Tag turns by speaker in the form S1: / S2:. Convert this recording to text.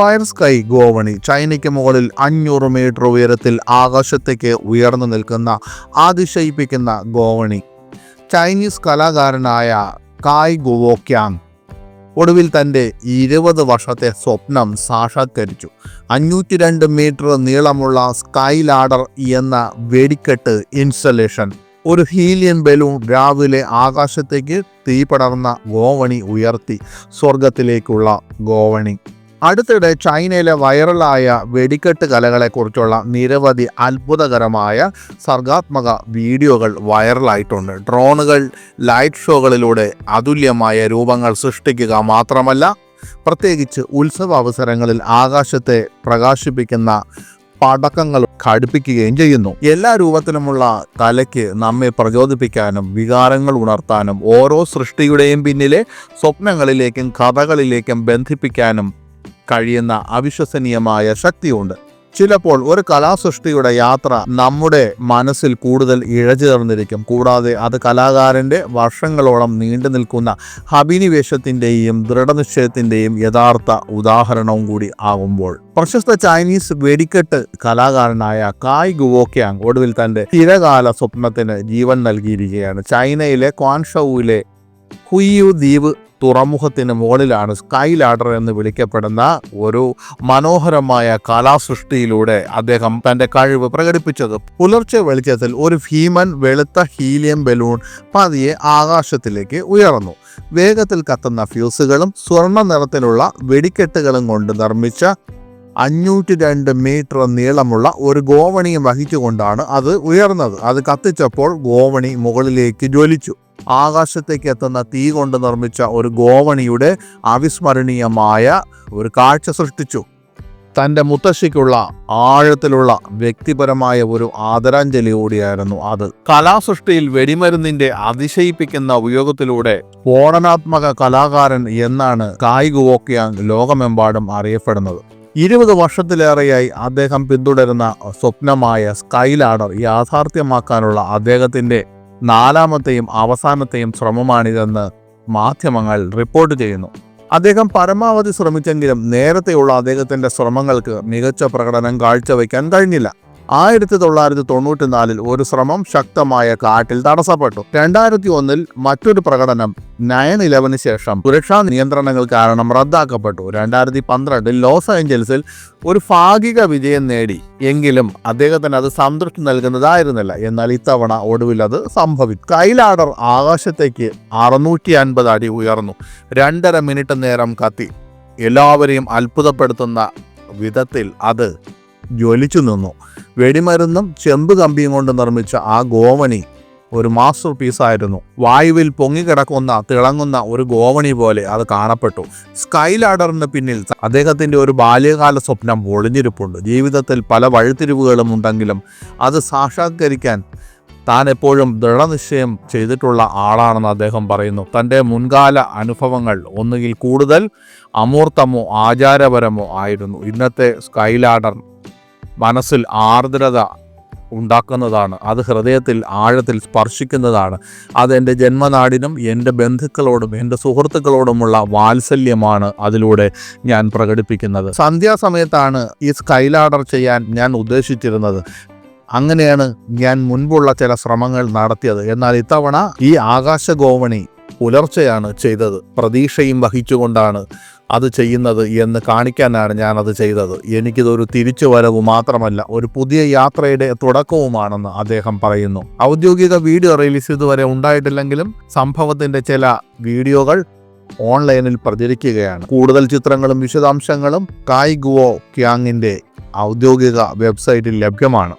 S1: Sapphire sky ഗോവണി ചൈനയ്ക്ക് മുകളിൽ അഞ്ഞൂറ് മീറ്റർ ഉയരത്തിൽ ആകാശത്തേക്ക് ഉയർന്നു നിൽക്കുന്ന അതിശയിപ്പിക്കുന്ന ഗോവണി. ചൈനീസ് കലാകാരനായ കായ് ഗുവോക്യാങ് ഒടുവിൽ തന്റെ ഇരുപത് വർഷത്തെ സ്വപ്നം സാക്ഷാത്കരിച്ചു. അഞ്ഞൂറ്റി രണ്ട് മീറ്റർ നീളമുള്ള സ്കൈ ലാഡർ എന്ന വെടിക്കെട്ട് ഇൻസ്റ്റലേഷൻ ഒരു ഹീലിയൻ ബലൂൺ രാവിലെ ആകാശത്തേക്ക് തീപടർന്ന ഗോവണി ഉയർത്തി സ്വർഗത്തിലേക്കുള്ള ഗോവണി. അടുത്തിടെ ചൈനയിലെ വൈറലായ വെടിക്കെട്ട് കലകളെക്കുറിച്ചുള്ള നിരവധി അത്ഭുതകരമായ സർഗാത്മക വീഡിയോകൾ വൈറലായിട്ടുണ്ട്. ഡ്രോണുകൾ ലൈറ്റ് ഷോകളിലൂടെ അതുല്യമായ രൂപങ്ങൾ സൃഷ്ടിക്കുക മാത്രമല്ല പ്രത്യേകിച്ച് ഉത്സവ അവസരങ്ങളിൽ ആകാശത്തെ പ്രകാശിപ്പിക്കുന്ന പടക്കങ്ങൾ ഘടിപ്പിക്കുകയും ചെയ്യുന്നു. എല്ലാ രൂപത്തിലുമുള്ള കലയ്ക്ക് നമ്മെ പ്രചോദിപ്പിക്കാനും വികാരങ്ങൾ ഉണർത്താനും ഓരോ സൃഷ്ടിയുടെയും പിന്നിലെ സ്വപ്നങ്ങളിലേക്കും കഥകളിലേക്കും ബന്ധിപ്പിക്കാനും കഴിയുന്ന അവിശ്വസനീയമായ ശക്തിയുണ്ട്. ചിലപ്പോൾ ഒരു കലാസൃഷ്ടിയുടെ യാത്ര നമ്മുടെ മനസ്സിൽ കൂടുതൽ ഇഴചേർന്നിരിക്കും. കൂടാതെ അത് കലാകാരന്റെ വർഷങ്ങളോളം നീണ്ടു നിൽക്കുന്ന അഭിനിവേശത്തിന്റെയും ദൃഢനിശ്ചയത്തിന്റെയും യഥാർത്ഥ ഉദാഹരണവും കൂടി ആകുമ്പോൾ. പ്രശസ്ത ചൈനീസ് വെടിക്കെട്ട് കലാകാരനായ കായ് ഗുവോക്യാങ് ഒടുവിൽ തന്റെ തിരകാല സ്വപ്നത്തിന് ജീവൻ നൽകിയിരിക്കുകയാണ്. ചൈനയിലെ ക്വാൻഷൌവിലെ ഹുയു ദ്വീപ് തുറമുഖത്തിന് മുകളിലാണ് സ്കൈ ലാഡർ എന്ന് വിളിക്കപ്പെടുന്ന ഒരു മനോഹരമായ കലാസൃഷ്ടിയിലൂടെ അദ്ദേഹം തന്റെ കഴിവ് പ്രകടിപ്പിച്ചത്. പുലർച്ചെ വെളിച്ചത്തിൽ ഒരു ഭീമൻ വെളുത്ത ഹീലിയം ബലൂൺ പതിയെ ആകാശത്തിലേക്ക് ഉയർന്നു. വേഗത്തിൽ കത്തുന്ന ഫ്യൂസുകളും സ്വർണ നിറത്തിലുള്ള വെടിക്കെട്ടുകളും കൊണ്ട് നിർമ്മിച്ച അഞ്ഞൂറ്റി രണ്ട് മീറ്റർ നീളമുള്ള ഒരു ഗോവണിയും വഹിച്ചുകൊണ്ടാണ് അത് ഉയർന്നത്. അത് കത്തിച്ചപ്പോൾ ഗോവണി മുകളിലേക്ക് ജ്വലിച്ചു. ആകാശത്തേക്ക് എത്തുന്ന തീ കൊണ്ട് നിർമ്മിച്ച ഒരു ഗോവണിയുടെ അവിസ്മരണീയമായ ഒരു കാഴ്ച സൃഷ്ടിച്ചു. തന്റെ മുത്തശ്ശിക്കുള്ള ആഴത്തിലുള്ള വ്യക്തിപരമായ ഒരു ആദരാഞ്ജലി കൂടിയായിരുന്നു അത്. കലാസൃഷ്ടിയിൽ വെടിമരുന്നിന്റെ അതിശയിപ്പിക്കുന്ന ഉപയോഗത്തിലൂടെ സ്ഫോടനാത്മക കലാകാരൻ എന്നാണ് കായിക വോക്കിയാൻ ലോകമെമ്പാടും അറിയപ്പെടുന്നത്. ഇരുപത് വർഷത്തിലേറെയായി അദ്ദേഹം പിന്തുടരുന്ന സ്വപ്നമായ സ്കൈലാഡർ യാഥാർത്ഥ്യമാക്കാനുള്ള അദ്ദേഹത്തിന്റെ നാലാമത്തെയും അവസാനത്തെയും ശ്രമമാണിതെന്ന് മാധ്യമങ്ങൾ റിപ്പോർട്ട് ചെയ്യുന്നു. അദ്ദേഹം പരമാവധി ശ്രമിച്ചെങ്കിലും നേരത്തെയുള്ള അദ്ദേഹത്തിന്റെ ശ്രമങ്ങൾക്ക് മികച്ച പ്രകടനം കാഴ്ചവെക്കാൻ കഴിഞ്ഞില്ല. ആയിരത്തി തൊള്ളായിരത്തി തൊണ്ണൂറ്റി നാലിൽ ഒരു ശ്രമം ശക്തമായ കാറ്റിൽ തടസ്സപ്പെട്ടു. രണ്ടായിരത്തി ഒന്നിൽ മറ്റൊരു പ്രകടനം നയൻ ഇലവന് ശേഷം സുരക്ഷാ നിയന്ത്രണങ്ങൾ കാരണം റദ്ദാക്കപ്പെട്ടു. രണ്ടായിരത്തി പന്ത്രണ്ടിൽ ലോസ് ഏഞ്ചൽസിൽ ഒരു ഭാഗിക വിജയം നേടി. എങ്കിലും അദ്ദേഹത്തിന് അത് സംതൃപ്തി നൽകുന്നതായിരുന്നില്ല. എന്നാൽ ഇത്തവണ ഒടുവിൽ അത് സംഭവിച്ചു. കൈലാഡർ ആകാശത്തേക്ക് അറുന്നൂറ്റി അൻപത് അടി ഉയർന്നു. രണ്ടര മിനിറ്റ് നേരം കത്തി. എല്ലാവരെയും അത്ഭുതപ്പെടുത്തുന്ന വിധത്തിൽ അത് ജ്വലിച്ചു നിന്നു. വെടിമരുന്നും ചെമ്പ് കമ്പിയും കൊണ്ട് നിർമ്മിച്ച ആ ഗോവണി ഒരു മാസ്റ്റർ പീസായിരുന്നു വായുവിൽ പൊങ്ങിക്കിടക്കുന്ന തിളങ്ങുന്ന ഒരു ഗോവണി പോലെ അത് കാണപ്പെട്ടു. സ്കൈ ലാഡറിന് പിന്നിൽ അദ്ദേഹത്തിന്റെ ഒരു ബാല്യകാല സ്വപ്നം ഒളിഞ്ഞിരിപ്പുണ്ട് ജീവിതത്തിൽ പല വഴിത്തിരിവുകളും ഉണ്ടെങ്കിലും അത് സാക്ഷാത്കരിക്കാൻ താൻ എപ്പോഴും ദൃഢനിശ്ചയം ചെയ്തിട്ടുള്ള ആളാണെന്ന് അദ്ദേഹം പറയുന്നു. തന്റെ മുൻകാല അനുഭവങ്ങൾ ഒന്നുകിൽ കൂടുതൽ അമൂർത്തമോ ആചാരപരമോ ആയിരുന്നു. ഇന്നത്തെ സ്കൈ ലാഡർ മനസ്സിൽ ആർദ്രത ഉണ്ടാക്കുന്നതാണ്. അത് ഹൃദയത്തിൽ ആഴത്തിൽ സ്പർശിക്കുന്നതാണ്. അത് എന്റെ ജന്മനാടിനും എന്റെ ബന്ധുക്കളോടും എന്റെ സുഹൃത്തുക്കളോടുമുള്ള വാത്സല്യമാണ് അതിലൂടെ ഞാൻ പ്രകടിപ്പിക്കുന്നത്. സന്ധ്യാസമയത്താണ് ഈ സ്കൈലാഡർ ചെയ്യാൻ ഞാൻ ഉദ്ദേശിച്ചിരുന്നത്. അങ്ങനെയാണ് ഞാൻ മുൻപുള്ള ചില ശ്രമങ്ങൾ നടത്തിയത്. എന്നാൽ ഇത്തവണ ഈ ആകാശഗോവണി പുലർച്ചെയാണ് ചെയ്തത്. പ്രതീക്ഷയും വഹിച്ചുകൊണ്ടാണ് അത് ചെയ്യുന്നത് എന്ന് കാണിക്കാനാണ് ഞാനത് ചെയ്തത്. എനിക്കിതൊരു തിരിച്ചു വരവ് മാത്രമല്ല ഒരു പുതിയ യാത്രയുടെ തുടക്കവുമാണെന്ന് അദ്ദേഹം പറയുന്നു. ഔദ്യോഗിക വീഡിയോ റിലീസ് ഇതുവരെ ഉണ്ടായിട്ടില്ലെങ്കിലും സംഭവത്തിന്റെ ചില വീഡിയോകൾ ഓൺലൈനിൽ പ്രചരിക്കുകയാണ്. കൂടുതൽ ചിത്രങ്ങളും വിശദാംശങ്ങളും കായ് ഗുവോ ക്യാങ്ങിന്റെ ഔദ്യോഗിക വെബ്സൈറ്റിൽ ലഭ്യമാണ്.